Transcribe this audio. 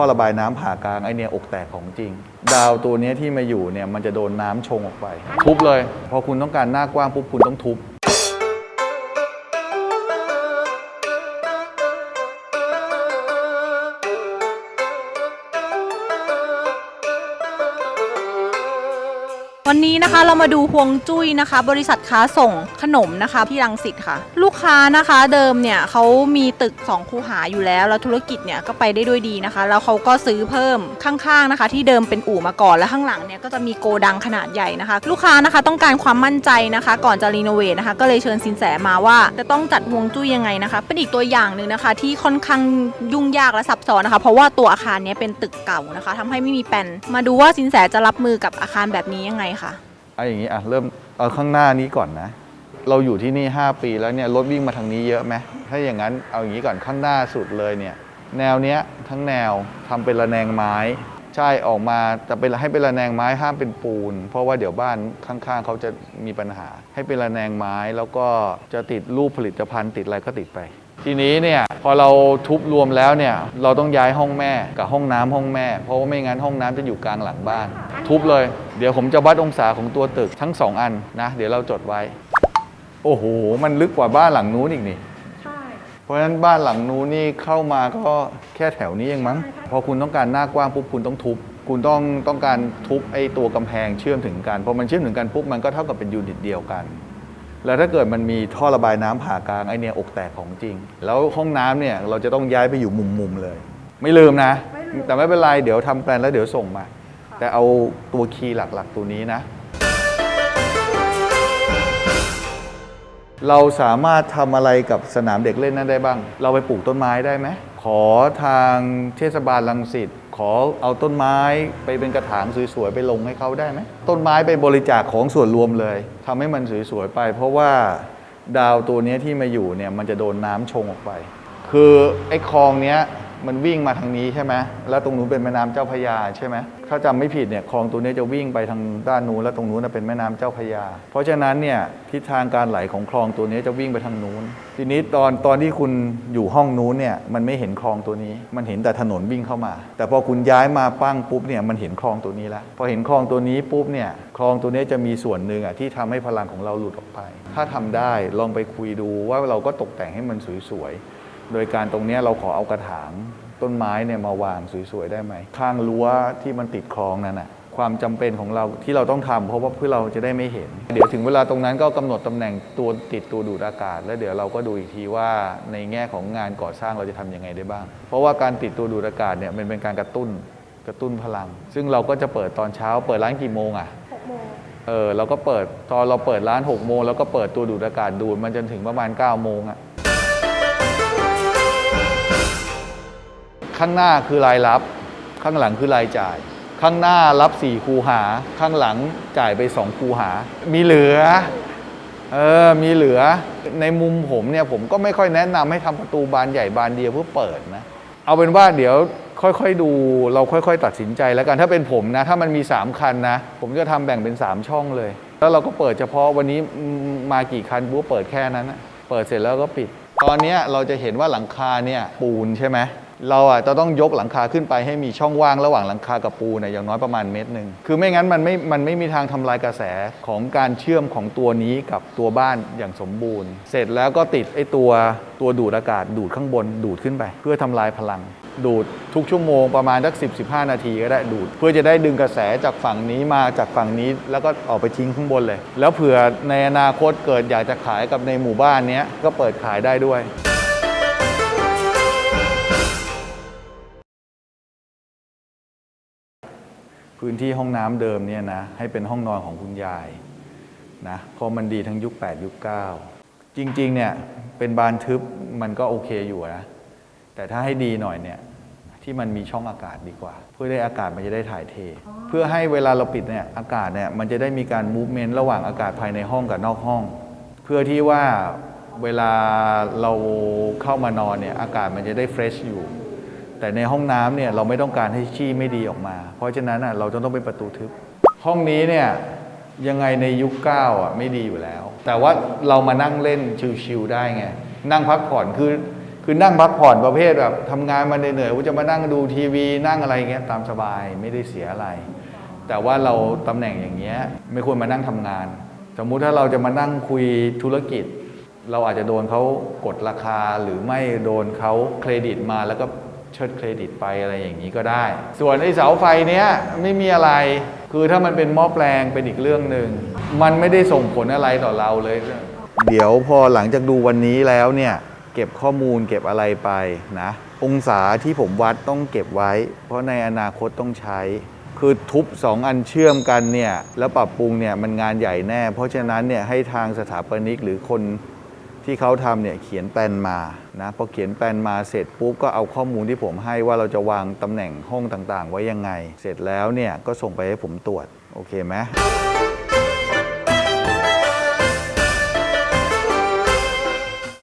ท่อระบายน้ำผ่ากลางไอเนี่ยอกแตกของจริง ดาวตัวนี้ที่มาอยู่เนี่ยมันจะโดนน้ำชงออกไป ทุบเลย พอคุณต้องการหน้ากว้างปุ๊บคุณต้องทุบ วันนี้นะคะเรามาดูฮวงจุ้ยนะคะ บริษัทค้าส่งขนมนะคะที่รังสิตค่ะ ลูกค้านะคะเดิมเนี่ยเขามีตึก 2 คูหาอยู่แล้ว แล้วธุรกิจเนี่ยก็ไปได้ด้วยดีนะคะ แล้วเขาก็ซื้อเพิ่มข้างๆนะคะ ที่เดิมเป็นอู่มาก่อนแล้วข้างหลังเนี่ยก็จะมีโกดังขนาดใหญ่นะคะ ลูกค้านะคะต้องการความมั่นใจนะคะ ก่อนจะรีโนเวทนะคะก็เลยเชิญสินแสมาว่าจะต้องจัดฮวงจุ้ยยังไงนะคะ เป็นอีกตัวอย่างหนึ่งนะคะ ที่ค่อนข้างยุ่งยากและซับซ้อนนะคะ เพราะว่าตัวอาคารเนี้ยเป็นตึกเก่านะคะทำให้ไม่มีแปลนมาดูว่าสินแสจะรับมือกับอาคารแบบนี้ยังไงค่ะ เอาอย่างนี้อะเริ่มเอาข้างหน้านี้ก่อนนะ เราอยู่ที่นี่ 5 ปีแล้วเนี่ยรถวิ่งมาทางนี้เยอะไหมถ้าอย่างนั้นเอาอย่างนี้ก่อนข้างหน้าสุดเลยเนี่ย แนวเนี้ยทั้งแนวทำเป็นระแนงไม้ ใช่ออกมาแต่เป็นให้เป็นระแนงไม้ห้ามเป็นปูน เพราะว่าเดี๋ยวบ้านข้างๆเขาจะมีปัญหา ให้เป็นระแนงไม้แล้วก็จะติดรูปผลิตภัณฑ์ติดอะไรก็ติดไป ทีนี้เนี่ยพอเราทุบรวมแล้วเนี่ยเราต้องย้ายห้องแม่กับห้องน้ำห้องแม่ เพราะว่าไม่งั้นห้องน้ำจะอยู่กลางหลังบ้าน ทุบเลย เดี๋ยวผมจะวัดองศาของตัวตึกทั้งสองอันนะ เดี๋ยวเราจดไว้ โอ้โห มันลึกกว่าบ้านหลังนู้นอีกนี่ ใช่ เพราะฉะนั้นบ้านหลังนู้นนี่เข้ามาก็แค่แถวนี้เองมั้ง พอคุณต้องการหน้ากว้างปุ๊บคุณต้องทุบ คุณต้องต้องการทุบไอ้ตัวกำแพงเชื่อมถึงกัน พอมันเชื่อมถึงกันปุ๊บมันก็เท่ากับเป็นยูนิตเดียวกัน แล้วถ้าเกิดมันมีท่อระบายน้ำผ่ากลางไอ้เนี่ยอกแตกของจริง แล้วห้องน้ำเนี่ยเราจะต้องย้ายไปอยู่มุมๆเลย ไม่ลืมนะ แต่ไม่เป็นไรเดี๋ยวทำแปลนแล้วเดี๋ยวส่งมา แต่เอาตัวคีย์หลักๆ ตัวนี้นะ เราสามารถทำอะไรกับสนามเด็กเล่นนั้นได้บ้าง เราไปปลูกต้นไม้ได้ไหม ขอทางเทศบาลลังสิตขอเอาต้นไม้ไปเป็นกระถางสวยๆไปลงให้เขาได้ไหม ต้นไม้ไปบริจาคของส่วนรวมเลยทำให้มันสวยๆไป เพราะว่าดาวตัวนี้ที่มาอยู่เนี่ยมันจะโดนน้ำชงออกไป คือไอ้คลองเนี้ย มันวิ่งมาทางนี้ใช่ไหมแล้วตรงนู้นเป็นแม่น้ำเจ้าพยาใช่ไหมถ้าจำไม่ผิดเนี่ยคลองตัวนี้จะวิ่งไปทางด้านนู้นแล้วตรงนู้นนะเป็นแม่น้ำเจ้าพยา เพราะฉะนั้นเนี่ยทิศทางการไหลของคลองตัวนี้จะวิ่งไปทางนู้น ทีนี้ตอนตอนที่คุณอยู่ห้องนู้นเนี่ยมันไม่เห็นคลองตัวนี้ มันเห็นแต่ถนนวิ่งเข้ามา แต่พอคุณย้ายมาปั้งปุ๊บเนี่ยมันเห็นคลองตัวนี้แล้วพอเห็นคลองตัวนี้ปุ๊บเนี่ยคลองตัวนี้จะมีส่วนหนึ่งอะที่ทำให้พลังของเราหลุดออกไป ถ้าทำได้ลองไปคุยดูว่าเราก็ตกแต่งให้มันสวยๆ โดยการตรงเนี้ยเราขอเอากระถางต้นไม้เนี่ยมาวางสวยๆได้ไหม ข้างรั้วที่มันติดคลองนั่นน่ะความจำเป็นของเราที่เราต้องทำเพราะว่าเพื่อเราจะได้ไม่เห็น เดี๋ยวถึงเวลาตรงนั้นก็กำหนดตำแหน่งตัวติดตัวดูดอากาศ แล้วเดี๋ยวเราก็ดูอีกทีว่าในแง่ของงานก่อสร้างเราจะทำยังไงได้บ้าง เพราะว่าการติดตัวดูดอากาศเนี่ยมันเป็นการกระตุ้นกระตุ้นพลัง ซึ่งเราก็จะเปิดตอนเช้า เปิดร้านกี่โมงอะ6โมงเออเราก็เปิดตอนเราเปิดร้าน6กโมงแล้วก็เปิดตัวดูดอากาศดูดมันจนถึงประมาณ9ก้าโมงอะ ข้างหน้าคือรายรับ ข้างหลังคือรายจ่าย ข้างหน้ารับ 4 คูหา ข้างหลังจ่ายไป 2 คูหา มีเหลือเออมีเหลือในมุมผมเนี่ยผมก็ไม่ค่อยแนะนำให้ทำประตูบานใหญ่บานเดียวเพื่อเปิดนะ เอาเป็นว่าเดี๋ยวค่อยๆดูเราค่อยๆ ตัดสินใจแล้วกันถ้าเป็นผมนะ ถ้ามันมี 3 คันนะ ผมจะทำแบ่งเป็น 3 ช่องเลย แล้วเราก็เปิดเฉพาะวันนี้มากี่คันบุ๊เปิดแค่นั้นนะเปิดเสร็จแล้วก็ปิด ตอนนี้เราจะเห็นว่าหลังคาเนี่ยปูนใช่ไหม เราอะจะต้องยกหลังคาขึ้นไปให้มีช่องว่างระหว่างหลังคากับปูนเนี่ยอย่างน้อยประมาณเมตรหนึ่งคือไม่งั้นมันไม่มันไม่มีทางทำลายกระแสของการเชื่อมของตัวนี้กับตัวบ้านอย่างสมบูรณ์ เสร็จแล้วก็ติดไอ้ตัวตัวดูดอากาศดูดข้างบนดูดขึ้นไป เพื่อทำลายพลัง ดูดทุกชั่วโมงประมาณสัก10 15 นาทีก็ได้ดูด เพื่อจะได้ดึงกระแสจากฝั่งนี้มาจากฝั่งนี้แล้วก็ออกไปทิ้งข้างบนเลย แล้วเผื่อในอนาคตเกิดอยากจะขายกับในหมู่บ้านนี้ก็เปิดขายได้ด้วย พื้นที่ห้องน้ำเดิมเนี่ยนะให้เป็นห้องนอนของคุณยายนะเพราะมันดีทั้งยุค 8 ยุค 9 จริงๆเนี่ยเป็นบานทึบมันก็โอเคอยู่นะ แต่ถ้าให้ดีหน่อยเนี่ยที่มันมีช่องอากาศดีกว่า เพื่อได้อากาศมันจะได้ถ่ายเท เพื่อให้เวลาเราปิดเนี่ยอากาศเนี่ยมันจะได้มีการมูฟเมนต์ระหว่างอากาศภายในห้องกับนอกห้อง เพื่อที่ว่าเวลาเราเข้ามานอนเนี่ยอากาศมันจะได้เฟรชอยู่ แต่ในห้องน้ำเนี่ยเราไม่ต้องการให้ชี้ไม่ดีออกมา เพราะฉะนั้นอะเราจะต้องเป็นประตูทึบ ห้องนี้เนี่ยยังไงในยุคเก้าอะไม่ดีอยู่แล้ว แต่ว่าเรามานั่งเล่นชิลๆได้ไง นั่งพักผ่อนคือคือคือนั่งพักผ่อนประเภทแบบทำงานมาเหนื่อยๆว่าจะมานั่งดูทีวีนั่งอะไรเงี้ยตามสบายไม่ได้เสียอะไร แต่ว่าเราตำแหน่งอย่างเงี้ยไม่ควรมานั่งทำงาน สมมุติถ้าเราจะมานั่งคุยธุรกิจ เราอาจจะโดนเขากดราคาหรือไม่โดนเขาเครดิตมาแล้วก็ เชิดเครดิตไปอะไรอย่างนี้ก็ได้ ส่วนไอ้เสาไฟเนี้ยไม่มีอะไร คือถ้ามันเป็นหม้อแปลงเป็นอีกเรื่องหนึ่ง มันไม่ได้ส่งผลอะไรต่อเราเลย เดี๋ยวพอหลังจากดูวันนี้แล้วเนี่ยเก็บข้อมูลเก็บอะไรไปนะ องศาที่ผมวัดต้องเก็บไว้ เพราะในอนาคตต้องใช้ คือทุบสองอันเชื่อมกันเนี่ยแล้วปรับปรุงเนี่ยมันงานใหญ่แน่ เพราะฉะนั้นเนี่ยให้ทางสถาปนิกหรือคน ที่เขาทำเนี่ยเขียนแปลนมานะพอเขียนแปลนมาเสร็จปุ๊บก็เอาข้อมูลที่ผมให้ว่าเราจะวางตำแหน่งห้องต่างๆ ไว้ยังไง เสร็จแล้วเนี่ยก็ส่งไปให้ผมตรวจโอเคไหม